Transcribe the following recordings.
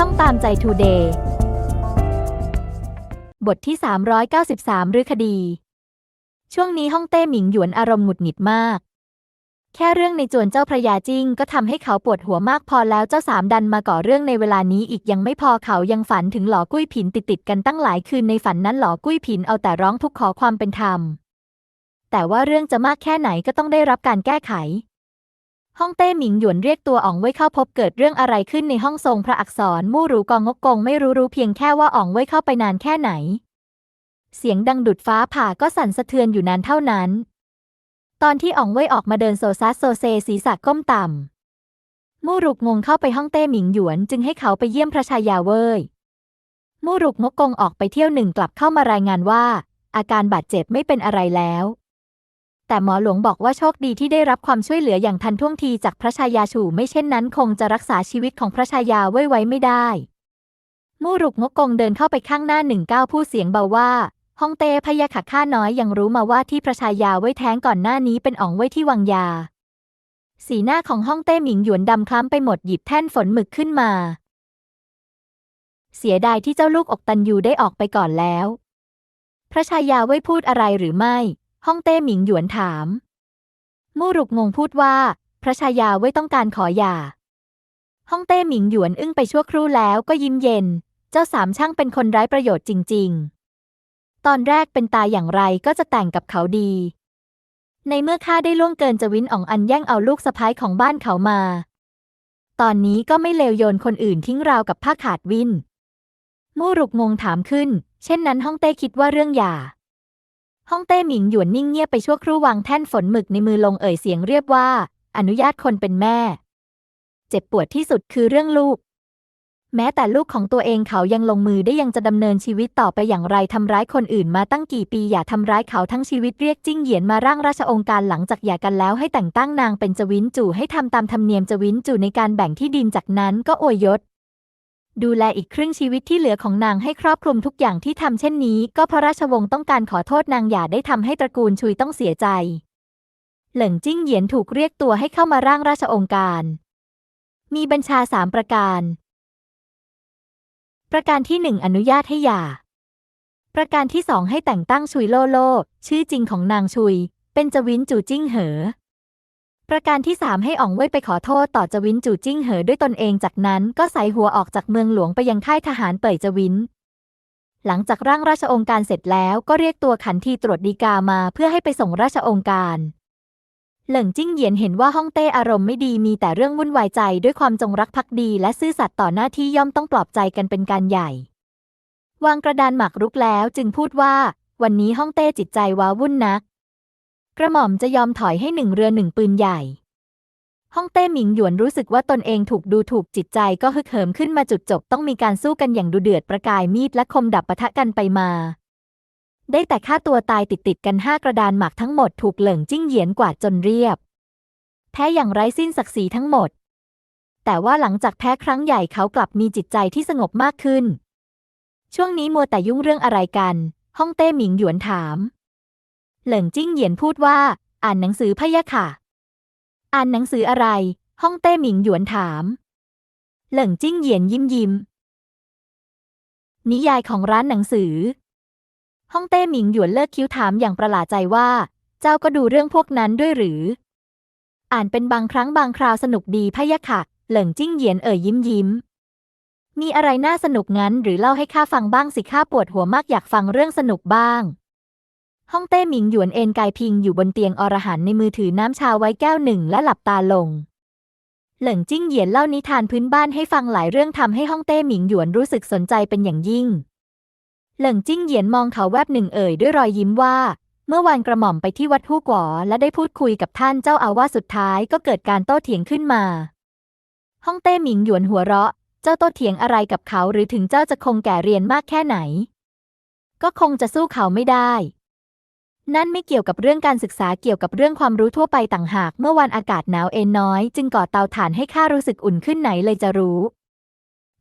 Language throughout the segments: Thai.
ช่องตามใจทูเดย์บทที่ 393รื้อคดี ช่วงนี้ฮ่องเต้หมิงหยวนอารมณ์หงุดหงิดมาก แค่เรื่องในจวนเจ้าพระยาจิ้งก็ทำให้เขาปวดหัวมากพอแล้วเจ้าสามดันมาก่อเรื่องในเวลานี้อีกยังไม่พอเขายังฝันถึงหลอกุ้ยผินติดติดกันตั้งหลายคืนในฝันนั้นหลอกุ้ยผินเอาแต่ร้องทุกข์ขอความเป็นธรรม แต่ว่าเรื่องจะมากแค่ไหนก็ต้องได้รับการแก้ไข ฮ่องเต้หมิงหยวนเรียกตัวอ๋องไว้เข้าพบเกิดเรื่องอะไรขึ้นในห้องทรงพระอักษรมู่รูกองงกกงไม่รู้รู้เพียงแค่ว่าอ๋องไว้เข้าไปนานแค่ไหน เสียงดังดุดฟ้าผ่าก็สั่นสะเทือนอยู่นานเท่านั้น ตอนที่อ๋องไว้ออกมาเดินโซซัสโซเซศีรษะก้มต่ำมู่รุกงงเข้าไปห้องเต้หมิงหยวนจึงให้เขาไปเยี่ยมพระชายาเว่ยมู่รุกงกกงออกไปเที่ยวหนึ่งกลับเข้ามารายงานว่า อาการบาดเจ็บไม่เป็นอะไรแล้ว แต่หมอหลวงบอกว่าโชคดีที่ได้รับความช่วยเหลืออย่างทันท่วงทีจากพระชายาฉู่ไม่เช่นนั้นคงจะรักษาชีวิตของพระชายาไว้ไว้ไม่ได้ มู่รุกงกกงเดินเข้าไปข้างหน้าหนึ่งก้าวพูดเสียงเบาว่าฮองเต้พยาขะข้าน้อยยังรู้มาว่าที่พระชายาไว้แท้งก่อนหน้านี้เป็นอ๋องไว้ที่วังยา สีหน้าของฮ่องเต้หมิงหยวนดำคล้ำไปหมดหยิบแท่นฝนหมึกขึ้นมา เสียดายที่เจ้าลูกอกตันยูได้ออกไปก่อนแล้ว พระชายาไว้พูดอะไรหรือไม่ ฮ่องเต้หมิงหยวนถาม มู่รุกงงพูดว่า พระชายาไว้ต้องการขอหย่าฮ่องเต้หมิงหยวนอึ้งไปชั่วครู่แล้วก็ยิ้มเย็น เจ้าสามช่างเป็นคนไร้ประโยชน์จริง ๆ ตอนแรกเป็นตายอย่างไรก็จะแต่งกับเขาดี ในเมื่อข้าได้ล่วงเกินจะวินอ่องอันแย่งเอาลูกสะพ้ายของบ้านเขามา ตอนนี้ก็ไม่เลวโยนคนอื่นทิ้งราวกับผ้าขาดวินมู่รุกงงถามขึ้น เช่นนั้นฮ่องเต้คิดว่าเรื่องหย่า ฮ่องเต้หมิงหยวนนิ่งเงียบไปชั่วครู่วางแท่นฝนหมึกในมือลงเอ่ยเสียงเรียบว่า อนุญาตคนเป็นแม่ เจ็บปวดที่สุดคือเรื่องลูก แม้แต่ลูกของตัวเองเขายังลงมือได้ยังจะดำเนินชีวิตต่อไปอย่างไรทำร้ายคนอื่นมาตั้งกี่ปีอย่าทำร้ายเขาทั้งชีวิตเรียกจิ้งเหยียนมาร่างราชองค์การหลังจากหย่ากันแล้วให้แต่งตั้งนางเป็นจวินจู่ให้ทำตามธรรมเนียมจวินจู่ในการแบ่งที่ดินจากนั้นก็อวยยศ ดูแลอีกครึ่งชีวิตที่เหลือของนางให้ครอบคลุมทุกอย่างที่ทำเช่นนี้ ก็พระราชวงศ์ต้องการขอโทษนางอย่าได้ทำให้ตระกูลชุยต้องเสียใจ เหลิงจิ้งเหยียนถูกเรียกตัวให้เข้ามาร่างราชองค์การ มีบัญชาสามประการ ประการที่หนึ่งอนุญาตให้หย่า ประการที่สองให้แต่งตั้งชุยโลโล ชื่อจริงของนางชุย เป็นจวินจู่จิ้งเหอ ประการที่สามให้อ๋องเว่ยไปขอโทษต่อจวินจู่จิ้งเหอด้วยตนเองจากนั้นก็ใส่หัวออกจากเมืองหลวงไปยังค่ายทหารเป่ยจวิน หลังจากร่างราชองค์การเสร็จแล้วก็เรียกตัวขันทีตรวจดีกามาเพื่อให้ไปส่งราชองค์การ เหลิงจิ้งเหยียนเห็นว่าฮ่องเต้อารมณ์ไม่ดีมีแต่เรื่องวุ่นวายใจด้วยความจงรักภักดี และซื่อสัตย์ต่อหน้าที่ย่อมต้องปลอบใจกันเป็นการใหญ่ วางกระดานหมากรุกแล้วจึงพูดว่า วันนี้ฮ่องเต้จิตใจว้าวุ่นนัก กระหม่อมจะยอมถอยให้หนึ่งเรือหนึ่งปืนใหญ่ ฮ่องเต้หมิงหยวนรู้สึกว่าตนเองถูกดูถูกจิตใจก็ฮึกเหิมขึ้นมาจุดจบต้องมีการสู้กันอย่างดุเดือดประกายมีดและคมดับปะทะกันไปมา ได้แต่ฆ่าตัวตายติดติดกันห้ากระดานหมากทั้งหมดถูกเหลิงจิ้งเหยียนกวาดจนเรียบ แพ้อย่างไร้สิ้นศักดิ์ศรีทั้งหมด แต่ว่าหลังจากแพ้ครั้งใหญ่เขากลับมีจิตใจที่สงบมากขึ้น ช่วงนี้มัวแต่ยุ่งเรื่องอะไรกัน ฮ่องเต้หมิงหยวนถาม เหลิงจิ้งเหยียนพูดว่า อ่านหนังสือพะยะค่ะ อ่านหนังสืออะไรฮ่องเต้หมิงหยวนถาม เหลิงจิ้งเหยียนยิ้มยิ้ม นิยายของร้านหนังสือฮ่องเต้หมิงหยวนเลิกคิ้วถามอย่างประหลาดใจว่า เจ้าก็ดูเรื่องพวกนั้นด้วยหรือ อ่านเป็นบางครั้งบางคราวสนุกดีพะยะค่ะ เหลิงจิ้งเหยียนเอ่ยยิ้มยิ้มมีอะไรน่าสนุกงั้นหรือเล่าให้ข้าฟังบ้างสิข้าปวดหัวมากอยากฟังเรื่องสนุกบ้าง ฮ่องเต้หมิงหยวนเอนกายพิงอยู่บนเตียงอรหันในมือถือน้ำชาไว้แก้วหนึ่งและหลับตาลง เหลิงจิ้งเหยียนเล่านิทานพื้นบ้านให้ฟังหลายเรื่องทำให้ฮ่องเต้หมิงหยวนรู้สึกสนใจเป็นอย่างยิ่ง เหลิงจิ้งเหยียนมองเขาแวบหนึ่งเอ่ยด้วยรอยยิ้มว่า เมื่อวานกระหม่อมไปที่วัดฮู้กวอและได้พูดคุยกับท่านเจ้าอาวาสสุดท้ายก็เกิดการโต้เถียงขึ้นมาฮ่องเต้หมิงหยวนหัวเราะ เจ้าโต้เถียงอะไรกับเขาหรือถึงเจ้าจะคงแก่เรียนมากแค่ไหน ก็คงจะสู้เขาไม่ได้ นั่นไม่เกี่ยวกับเรื่องการศึกษาเกี่ยวกับเรื่องความรู้ทั่วไปต่างหาก เมื่อวันอากาศหนาวเอ็นน้อย จึงก่อเตาถ่านให้ข้ารู้สึกอุ่นขึ้นไหนเลยจะรู้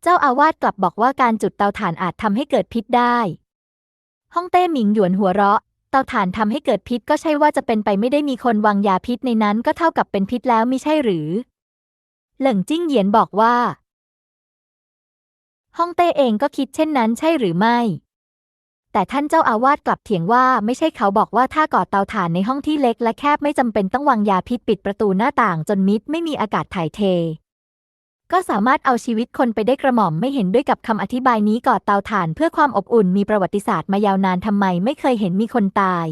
เจ้าอาวาสกลับบอกว่าการจุดเตาถ่านอาจทำให้เกิดพิษได้ฮ่องเต้หมิงหยวนหัวเราะ เตาถ่านทำให้เกิดพิษก็ใช่ว่าจะเป็นไปไม่ได้มีคนวางยาพิษในนั้นก็เท่ากับเป็นพิษแล้วมิใช่หรือ เหลิงจิ้งเหยียนบอกว่าฮ่องเต้เองก็คิดเช่นนั้นใช่หรือไม่ แต่ท่านเจ้าอาวาสกลับเถียงว่าไม่ใช่เขาบอกว่าถ้าก่อเตาถ่านในห้องที่เล็กและแคบไม่จำเป็นต้องวางยาพิษปิดประตูหน้าต่างจนมิดไม่มีอากาศถ่ายเท ก็สามารถเอาชีวิตคนไปได้กระหม่อมไม่เห็นด้วยกับคำอธิบายนี้ก่อเตาถ่านเพื่อความอบอุ่นมีประวัติศาสตร์มายาวนานทำไมไม่เคยเห็นมีคนตาย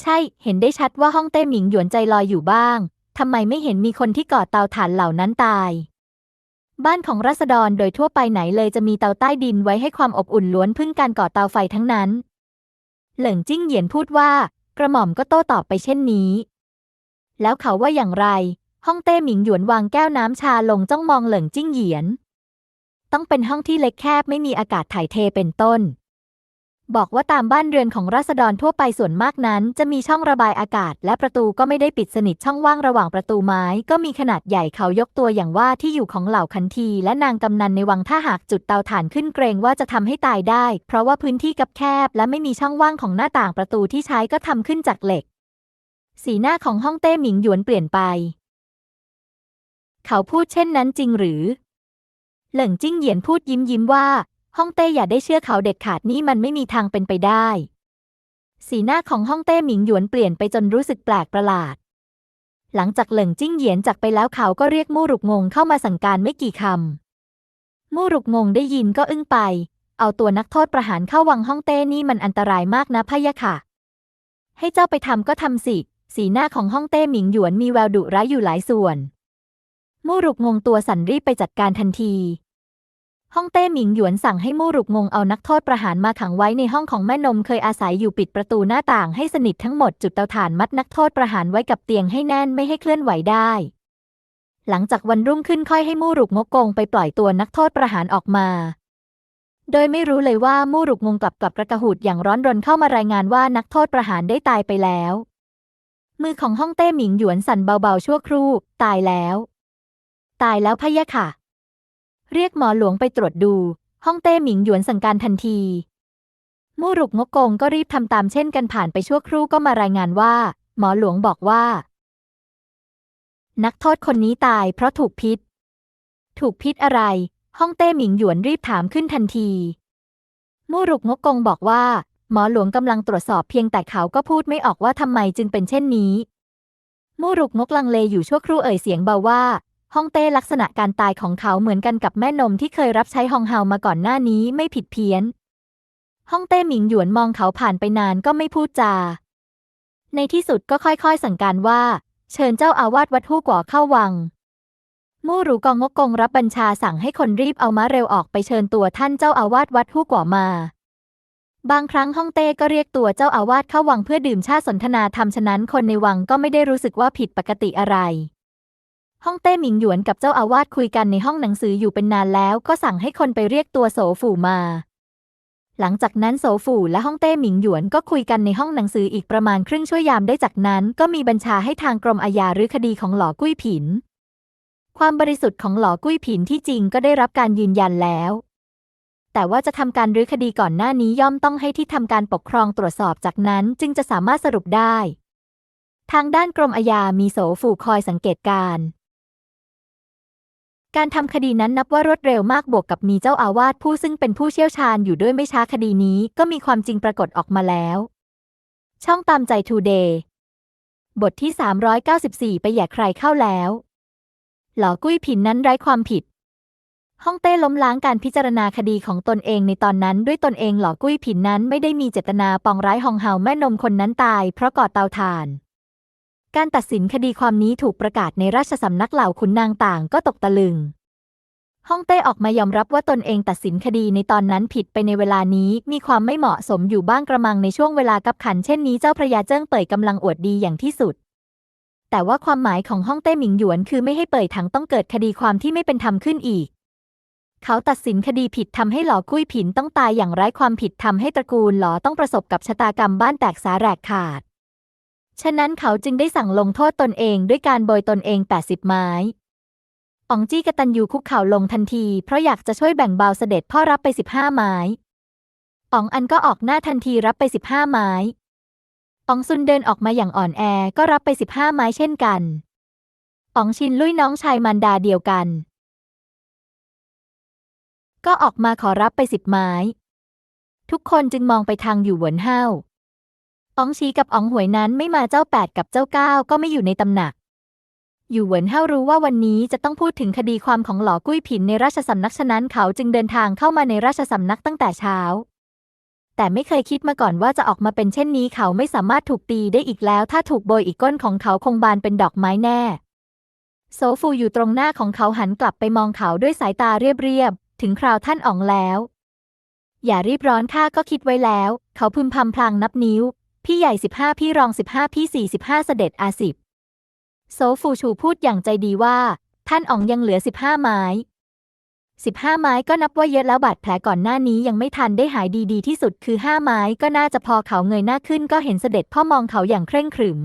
ใช่ เห็นได้ชัดว่าห้องเต้หมิงหยวนใจลอยอยู่บ้างทำไมไม่เห็นมีคนที่ก่อเตาถ่านเหล่านั้นตาย บ้านของราษฎรโดยทั่วไปไหนเลยจะมีเตาใต้ดินไว้ให้ความอบอุ่นล้วนพึ่งการก่อเตาไฟทั้งนั้น เหลิงจิ้งเหยียนพูดว่า กระหม่อมก็โต้ตอบไปเช่นนี้ แล้วเขาว่าอย่างไร ห้องเต้หมิงหยวนวางแก้วน้ำชาลงจ้องมองเหลิงจิ้งเหยียน ต้องเป็นห้องที่เล็กแคบไม่มีอากาศถ่ายเทเป็นต้น บอกว่าตามบ้านเรือนของราษฎรทั่วไปส่วนมากนั้น จะมีช่องระบายอากาศ และประตูก็ไม่ได้ปิดสนิทช่องว่างระหว่างประตูไม้ ก็มีขนาดใหญ่เขายกตัวอย่างว่าที่อยู่ของเหล่าคันที และนางกำนันในวังถ้าหากจุดเตาถ่านขึ้นเกรงว่าจะทำให้ตายได้ เพราะว่าพื้นที่กับแคบ และไม่มีช่องว่างของหน้าต่างประตูที่ใช้ก็ทำขึ้นจากเหล็ก สีหน้าของฮ่องเต้หมิงหยวนเปลี่ยนไป เขาพูดเช่นนั้นจริงหรือ เหลิงจิ้งเหยียนพูดยิ้มยิ้มว่า ฮ่องเต้อย่าได้เชื่อเขาเด็ดขาดนี่มันไม่มีทางเป็นไปได้ สีหน้าของฮ่องเต้หมิงหยวนเปลี่ยนไปจนรู้สึกแปลกประหลาด หลังจากเหลิงจิ้งเหยียนจากไปแล้วเขาก็เรียกมู่หรุกงงเข้ามาสั่งการไม่กี่คำมู่หรุกงงได้ยินก็อึ้งไป เอาตัวนักโทษประหารเข้าวังฮ่องเต้นี่มันอันตรายมากนะพะยะค่ะ ให้เจ้าไปทำก็ทำสิ สีหน้าของฮ่องเต้หมิงหยวนมีแววดุร้ายอยู่หลายส่วนมู่หรุกงงตัวสั่นรีบไปจัดการทันที ฮ่องเต้หมิงหยวนสั่งให้มู่รุกงงเอานักโทษประหารมาขังไว้ในห้องของแม่นมเคยอาศัยอยู่ปิดประตูหน้าต่างให้สนิททั้งหมดจุดเตาถ่านมัดนักโทษประหารไว้กับเตียงให้แน่นไม่ให้เคลื่อนไหวได้ หลังจากวันรุ่งขึ้นค่อยให้มู่รุกงกงไปปล่อยตัวนักโทษประหารออกมา โดยไม่รู้เลยว่ามู่รุกงงกลับกลับกระกระหูดอย่างร้อนรนเข้ามารายงานว่านักโทษประหารได้ตายไปแล้ว มือของฮ่องเต้หมิงหยวนสั่นเบาๆชั่วครู่ ตายแล้ว ตายแล้วพะยะค่ะ เรียกหมอหลวงไปตรวจดูฮ่องเต้หมิงหยวนสั่งการทันที มู่รุกงกกงก็รีบทำตามเช่นกันผ่านไปชั่วครู่ก็มารายงานว่า หมอหลวงบอกว่า นักโทษคนนี้ตายเพราะถูกพิษ ถูกพิษอะไรฮ่องเต้หมิงหยวนรีบถามขึ้นทันที มู่รุกงกกงบอกว่า หมอหลวงกำลังตรวจสอบเพียงแต่เขาก็พูดไม่ออกว่าทำไมจึงเป็นเช่นนี้มู่รุกงกลังเลอยู่ชั่วครู่เอ่ยเสียงเบาว่า ฮ่องเต้ลักษณะการตายของเขาเหมือนกันกับแม่นมที่เคยรับใช้ฮองเฮามาก่อนหน้านี้ไม่ผิดเพี้ยน ฮ่องเต้หมิงหยวนมองเขาผ่านไปนานก็ไม่พูดจา ในที่สุดก็ค่อยๆ สั่งการว่า เชิญเจ้าอาวาสวัดฮู้กัวเข้าวัง มู่หรูกองงกกงรับบัญชาสั่งให้คนรีบเอาม้าเร็วออกไปเชิญตัวท่านเจ้าอาวาสวัดฮู้กัวมา บางครั้งฮ่องเต้ก็เรียกตัวเจ้าอาวาสเข้าวังเพื่อดื่มชาสนทนาธรรมฉะนั้นคนในวังก็ไม่ได้รู้สึกว่าผิดปกติอะไร ฮ่องเต้หมิงหยวนกับเจ้าอาวาสคุยกันในห้องหนังสืออยู่เป็นนานแล้ว ก็สั่งให้คนไปเรียกตัวโสฝูมา หลังจากนั้นโสฝูและฮ่องเต้หมิงหยวนก็คุยกันในห้องหนังสืออีกประมาณครึ่งชั่วยามได้จากนั้น ก็มีบัญชาให้ทางกรมอาญารื้อคดีของหลอกุ้ยผิน ความบริสุทธิ์ของหลอกุ้ยผินที่จริงก็ได้รับการยืนยันแล้วแต่ว่าจะทำการรื้อคดีก่อนหน้านี้ย่อมต้องให้ที่ทำการปกครองตรวจสอบจากนั้นจึงจะสามารถสรุปได้ ทางด้านกรมอาญามีโสฝูคอยสังเกตการณ์ การทำคดีนั้นนับว่ารวดเร็วมากบวกกับมีเจ้าอาวาสผู้ซึ่งเป็นผู้เชี่ยวชาญอยู่ด้วยไม่ช้าคดีนี้ก็มีความจริงปรากฏออกมาแล้ว ช่องตามใจทูเดย์บทที่ 394 ไปแย่ใครเข้าแล้ว หลอกุ้ยผินนั้นไร้ความผิด ฮ่องเต้ล้มล้างการพิจารณาคดีของตนเองในตอนนั้นด้วยตนเองหลอกุ้ยผินนั้นไม่ได้มีเจตนาปองร้ายฮองเฮาแม่นมคนนั้นตายเพราะก่อเตาถ่าน การตัดสินคดีความนี้ถูกประกาศในราชสำนักเหล่าขุนนางต่างก็ตกตะลึง ฮ่องเต้ออกมายอมรับว่าตนเองตัดสินคดีในตอนนั้นผิดไปในเวลานี้มีความไม่เหมาะสมอยู่บ้างกระมังในช่วงเวลากับขันเช่นนี้เจ้าพระยาเจิ้งเป่ยกำลังอวดดีอย่างที่สุด แต่ว่าความหมายของฮ่องเต้หมิงหยวนคือไม่ให้เป่ยถังต้องเกิดคดีความที่ไม่เป็นธรรมขึ้นอีกเขาตัดสินคดีผิดทำให้หลอกุ้ยผินต้องตายอย่างไร้ความผิดทำให้ตระกูลหลอต้องประสบกับชะตากรรมบ้านแตกสาแหรกขาด ฉะนั้นเขาจึงได้สั่งลงโทษตนเองด้วยการโบยตนเอง 80 ไม้อ๋องจี้กตันยูคุกเข่าลงทันที เพราะอยากจะช่วยแบ่งเบาเสด็จพ่อรับไป 15 ไม้อ๋องอันก็ออกหน้าทันทีรับไป 15 ไม้อ๋องซุนเดินออกมาอย่างอ่อนแอก็รับไป 15 ไม้เช่นกันอ๋องชินลุยน้องชายมันดาเดียวกัน ก็ออกมาขอรับไปสิบไม้ ทุกคนจึงมองไปทางอยู่หวนเฮา อองชีกับอองหวยนั้นไม่มาเจ้าแปดกับเจ้าเก้าก็ไม่อยู่ในตำหนัก อยู่เหวินเฮารู้ว่าวันนี้จะต้องพูดถึงคดีความของหลอกุ้ยผินในราชสำนักฉะนั้นเขาจึงเดินทางเข้ามาในราชสำนักตั้งแต่เช้า แต่ไม่เคยคิดมาก่อนว่าจะออกมาเป็นเช่นนี้เขาไม่สามารถถูกตีได้อีกแล้ว ถ้าถูกโบยอีกก้นของเขาคงบานเป็นดอกไม้แน่ โซฟูอยู่ตรงหน้าของเขาหันกลับไปมองเขาด้วยสายตาเรียบๆถึงคราวท่านอ๋องแล้ว อย่ารีบร้อนข้าก็คิดไว้แล้ว เขาพึมพำพลางนับนิ้ว พี่ใหญ่สิบห้าพี่รองสิบห้าพี่สี่สิบห้าเสด็จอาสิบโซฟูชูพูดอย่างใจดีว่า ท่านอ๋องยังเหลือสิบห้าไม้สิบห้าไม้ก็นับว่าเยอะแล้วบาดแผลก่อนหน้านี้ยังไม่ทันได้หายดีดีที่สุดคือห้าไม้ก็น่าจะพอเขาเงยหน้าขึ้นก็เห็นเสด็จพ่อมองเขาอย่างเคร่งขรึม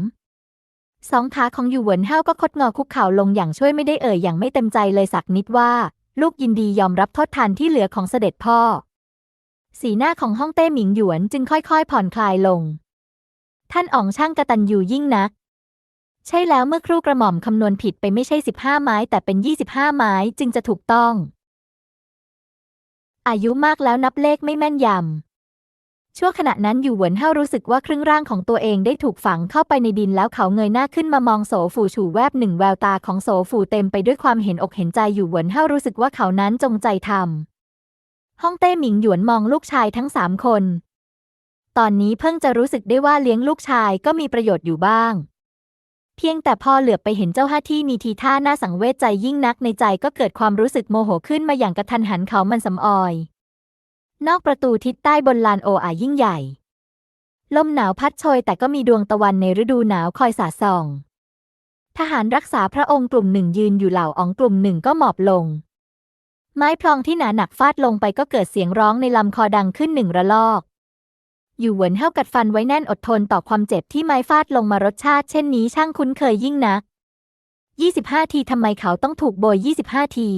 สองขาของอยู่หวนเฮาก็คดงอคุกเข่าลงอย่างช่วยไม่ได้เอ่ยอย่างไม่เต็มใจเลยสักนิดว่า ลูกยินดียอมรับโทษทันที่เหลือของเสด็จพ่อ สีหน้าของฮ่องเต้หมิงหยวนจึงค่อยๆ ผ่อนคลายลง ท่านอองช่างกระตันยูยิ่งนัก ใช่แล้วเมื่อครู่กระหม่อมคำนวณผิดไปไม่ใช่สิบห้าไม้แต่เป็นยี่สิบห้าไม้จึงจะถูกต้อง อายุมากแล้วนับเลขไม่แม่นยำ ชั่วขณะนั้นอยู่เหวินเฮารู้สึกว่าครึ่งร่างของตัวเองได้ถูกฝังเข้าไปในดินแล้วเขาเงยหน้าขึ้นมามองโสฝูฉู่แวบหนึ่งแววตาของโสฝูเต็มไปด้วยความเห็นอกเห็นใจอยู่เหวินเฮารู้สึกว่าเขานั้นจงใจทำฮ่องเต้หมิงหยวนมองลูกชายทั้งสามคน ตอนนี้เพิ่งจะรู้สึกได้ว่าเลี้ยงลูกชายก็มีประโยชน์อยู่บ้าง เพียงแต่พอเหลือบไปเห็นเจ้าห้าที่มีทีท่าน่าสังเวชใจยิ่งนักในใจก็เกิดความรู้สึกโมโหขึ้นมาอย่างกระทันหันเขามันสำออย นอกประตูทิศใต้บนลานโออายิ่งใหญ่ ลมหนาวพัดโชยแต่ก็มีดวงตะวันในฤดูหนาวคอยสาดส่อง ทหารรักษาพระองค์กลุ่มหนึ่งยืนอยู่เหล่าอองกลุ่มหนึ่งก็หมอบลง ไม้พลองที่หนาหนักฟาดลงไปก็เกิดเสียงร้องในลำคอดังขึ้นหนึ่งระลอก อยู่เหวินเฮากัดฟันไว้แน่นอดทนต่อความเจ็บที่ไม้ฟาดลงมารสชาติเช่นนี้ช่างคุ้นเคยยิ่งนัก 25 ทีทำไมเขาต้องถูกโบย 25 ที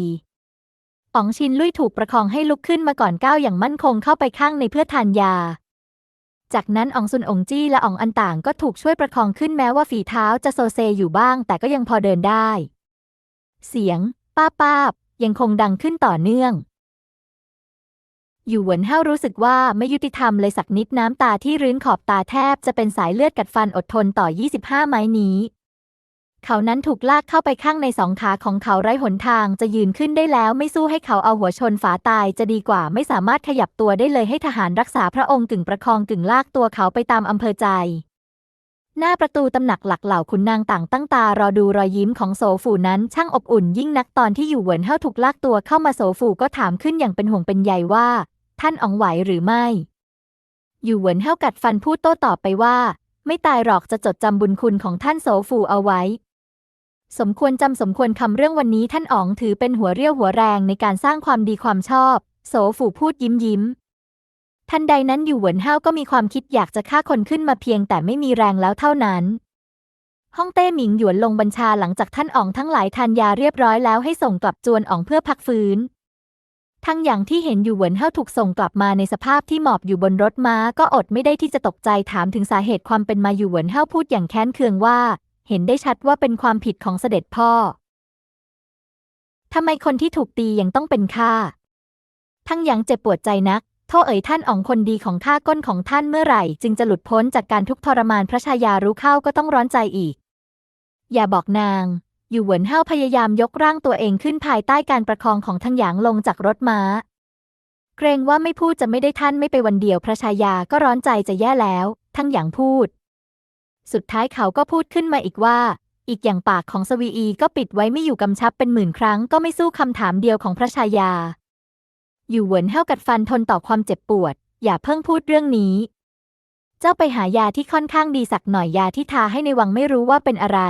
อ๋องชินลุยถูกประคองให้ลุกขึ้นมาก่อนก้าวอย่างมั่นคงเข้าไปข้างในเพื่อทานยา จากนั้นอองซุนองจี้และอองอันต่างก็ถูกช่วยประคองขึ้นแม้ว่าฝีเท้าจะโซเซอยู่บ้าง แต่ก็ยังพอเดินได้ เสียง ป้าป้าบยังคงดังขึ้นต่อเนื่อง อยู่หวนเฮารู้สึกว่าไม่ยุติธรรมเลยสักนิดน้ำตาที่รื้นขอบตาแทบจะเป็นสายเลือดกัดฟันอดทนต่อ 25 ไม้นี้ เขานั้นถูกลากเข้าไปข้างในสองขาของเขาไร้หนทางจะยืนขึ้นได้แล้วไม่สู้ให้เขาเอาหัวชนฝาตายจะดีกว่าไม่สามารถขยับตัวได้เลยให้ทหารรักษาพระองค์กึ่งประคองกึ่งลากตัวเขาไปตามอำเภอใจ หน้าประตูตำหนักหลักเหล่าขุนนางต่างตั้งตารอดูรอยยิ้มของโสฝูนั้นช่างอบอุ่นยิ่งนักตอนที่อยู่เหวนเฮาถูกลากตัวเข้ามาโสฝูก็ถามขึ้นอย่างเป็นห่วงเป็นใยว่า ท่านอ๋องไหวหรือไม่ อยู่เหวินเฮากัดฟันพูดโต้ตอบไปว่า ไม่ตายหรอกจะจดจำบุญคุณของท่านโสฝูเอาไว้ สมควรจำสมควรคำเรื่องวันนี้ท่านอ๋องถือเป็นหัวเรี่ยวหัวแรงในการสร้างความดีความชอบ โสฝูพูดยิ้มยิ้มทันใดนั้นอยู่เหวินเฮาก็มีความคิดอยากจะฆ่าคนขึ้นมาเพียงแต่ไม่มีแรงแล้วเท่านั้นฮ่องเต้หมิงหยวนลงบัญชาหลังจากท่านอ๋องทั้งหลายทานยาเรียบร้อยแล้วให้ส่งกลับจวนอ๋องเพื่อพักฟื้น ทั้งอย่างที่เห็นอยู่เหวินเฮาถูกส่งกลับมาในสภาพที่หมอบอยู่บนรถม้าก็อดไม่ได้ที่จะตกใจถามถึงสาเหตุความเป็นมาอยู่เหวินเฮาพูดอย่างแค้นเคืองว่า เห็นได้ชัดว่าเป็นความผิดของเสด็จพ่อทำไมคนที่ถูกตียังต้องเป็นข้าทั้งอย่างเจ็บปวดใจนัก โทษเอ๋ยท่านอ๋องคนดีของข้าก้นของท่านเมื่อไหร่ จึงจะหลุดพ้นจากการทุกทรมานพระชายารู้เข้าก็ต้องร้อนใจอีก อย่าบอกนาง อยู่เหวินเฮาพยายามยกร่างตัวเองขึ้นภายใต้การประคองของทั้งหยางลงจากรถม้า เกรงว่าไม่พูดจะไม่ได้ท่านไม่ไปวันเดียวพระชายาก็ร้อนใจจะแย่แล้ว ทั้งหยางพูด สุดท้ายเขาก็พูดขึ้นมาอีกว่า อีกอย่างปากของสวีอีก็ปิดไว้ไม่อยู่กำชับเป็นหมื่นครั้งก็ไม่สู้คำถามเดียวของพระชายา อยู่เหวินเฮากัดฟันทนต่อความเจ็บปวด อย่าเพิ่งพูดเรื่องนี้ เจ้าไปหายาที่ค่อนข้างดีสักหน่อยยาที่ทาให้ในวังไม่รู้ว่าเป็นอะไร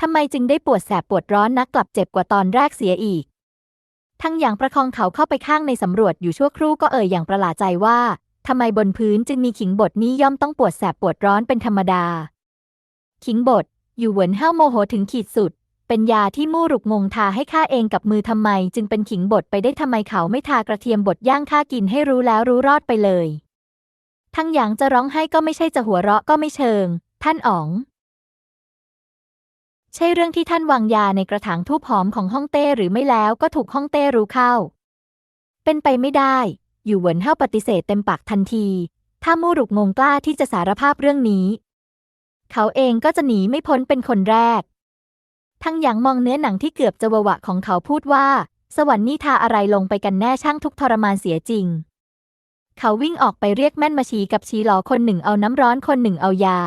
ทำไมจึงได้ปวดแสบปวดร้อนนักกลับเจ็บกว่าตอนแรกเสียอีก ทั้งอย่างประคองเขาเข้าไปข้างในสำรวจอยู่ชั่วครู่ก็เอ่ยอย่างประหลาดใจว่าทำไมบนพื้นจึงมีขิงบดนี้ย่อมต้องปวดแสบปวดร้อนเป็นธรรมดา ขิงบดอยู่เหวินเห้าโมโหถึงขีดสุด เป็นยาที่มู่รุกงงทาให้ข้าเองกับมือทำไม จึงเป็นขิงบดไปได้ทำไมเขาไม่ทากระเทียมบดย่างข้ากินให้รู้แล้วรู้รอดไปเลย ทั้งอย่างจะร้องไห้ก็ไม่ใช่จะหัวเราะก็ไม่เชิง ท่านอ๋อง ใช่เรื่องที่ท่านวางยาในกระถางทูบหอมของฮ่องเต้หรือไม่แล้วก็ถูกฮ่องเต้รู้เข้า เป็นไปไม่ได้ อยู่เหวินเฮาปฏิเสธเต็มปากทันที ถ้ามู่หลุกงงกล้าที่จะสารภาพเรื่องนี้ เขาเองก็จะหนีไม่พ้นเป็นคนแรก ทั้งหยางมองเนื้อหนังที่เกือบจะวะวะของเขาพูดว่า สวรรค์นี่ทาอะไรลงไปกันแน่ช่างทุกทรมานเสียจริง เขาวิ่งออกไปเรียกแม่นมาชีกับชีหลอคนหนึ่งเอาน้ำร้อนคนหนึ่งเอายา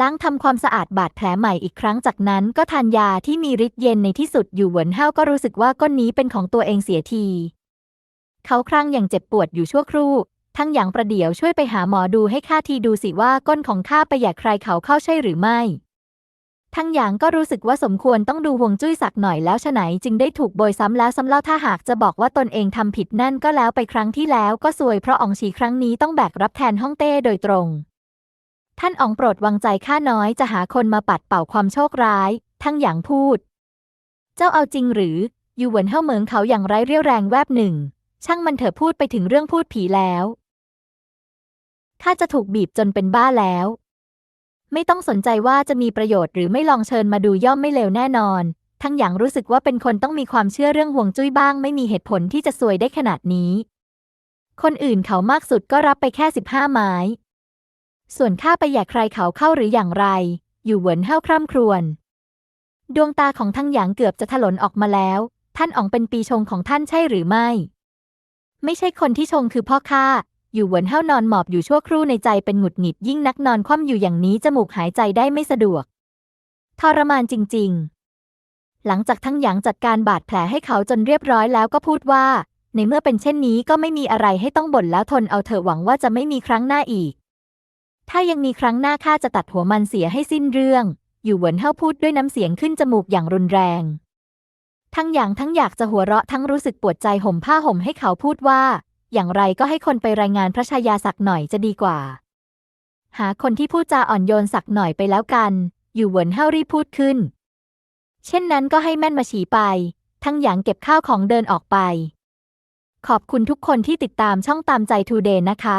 ล้างทำความสะอาดบาดแผลใหม่อีกครั้งจากนั้นก็ทานยาที่มีฤทธิ์เย็นในที่สุดอยู่เหวินเฮาก็รู้สึกว่าก้นนี้เป็นของตัวเองเสียที เขาครั่งอย่างเจ็บปวดอยู่ชั่วครู่ ทั้งอย่างประเดี๋ยวช่วยไปหาหมอดูให้ข้าทีดูสิว่าก้นของข้าไปอยากใครเขาเข้าใช่หรือไม่ ทั้งอย่างก็รู้สึกว่าสมควรต้องดูห่วงจุ้ยสักหน่อยแล้วฉะไหนจึงได้ถูกโบยซ้ำแล้วซ้ำเล่าถ้าหากจะบอกว่าตนเองทำผิดนั่นก็แล้วไปครั้งที่แล้วก็ซวยเพราะอองฉีครั้งนี้ต้องแบกรับแทนฮ่องเต้โดยตรง ท่านอ๋องโปรดวางใจข้าน้อยจะหาคนมาปัดเป่าความโชคร้าย ทั้งอย่างพูด เจ้าเอาจริงหรืออยู่เหวินเฮ่าเหมิงเขาอย่างไร้เรี่ยวแรงแวบหนึ่ง ช่างมันเถอะพูดไปถึงเรื่องพูดผีแล้วข้าจะถูกบีบจนเป็นบ้าแล้ว ไม่ต้องสนใจว่าจะมีประโยชน์หรือไม่ลองเชิญมาดูย่อมไม่เลวแน่นอน ทั้งอย่างรู้สึกว่าเป็นคนต้องมีความเชื่อเรื่องห่วงจุ้ยบ้าง ไม่มีเหตุผลที่จะซวยได้ขนาดนี้ คนอื่นเขามากสุดก็รับไปแค่สิบห้าไม้ ส่วนข้าไปอยกใครเขาเข้าหรืออย่างไร อยู่เหวินเห้าคร่ำครวญ ดวงตาของทั้งหยางเกือบจะถลนออกมาแล้ว ท่านอ๋องเป็นปีชงของท่านใช่หรือไม่ ไม่ใช่คนที่ชงคือพ่อข้า อยู่เหวินเห้านอนหมอบอยู่ชั่วครู่ในใจเป็นหงุดหงิดยิ่งนักนอนคว่ำอยู่อย่างนี้จมูกหายใจได้ไม่สะดวก ทรมานจริง ๆ หลังจากทั้งหยางจัดการบาดแผลให้เขาจนเรียบร้อยแล้วก็พูดว่า ในเมื่อเป็นเช่นนี้ก็ไม่มีอะไรให้ต้องบ่นแล้วทนเอาเถอะหวังว่าจะไม่มีครั้งหน้าอีก ถ้ายังมีครั้งหน้าข้าจะตัดหัวมันเสียให้สิ้นเรื่อง อยู่เหวินเห้าพูดด้วยน้ำเสียงขึ้นจมูกอย่างรุนแรง ทั้งอย่างทั้งอยากจะหัวเราะทั้งรู้สึกปวดใจห่มผ้าห่มให้เขาพูดว่า อย่างไรก็ให้คนไปรายงานพระชายาสักหน่อยจะดีกว่า หาคนที่พูดจาอ่อนโยนสักหน่อยไปแล้วกัน อยู่เหวินเห้ารีพูดขึ้น เช่นนั้นก็ให้แม่นมาฉีไป ทั้งอย่างเก็บข้าวของเดินออกไป ขอบคุณทุกคนที่ติดตามช่องตามใจทูเดย์นะคะ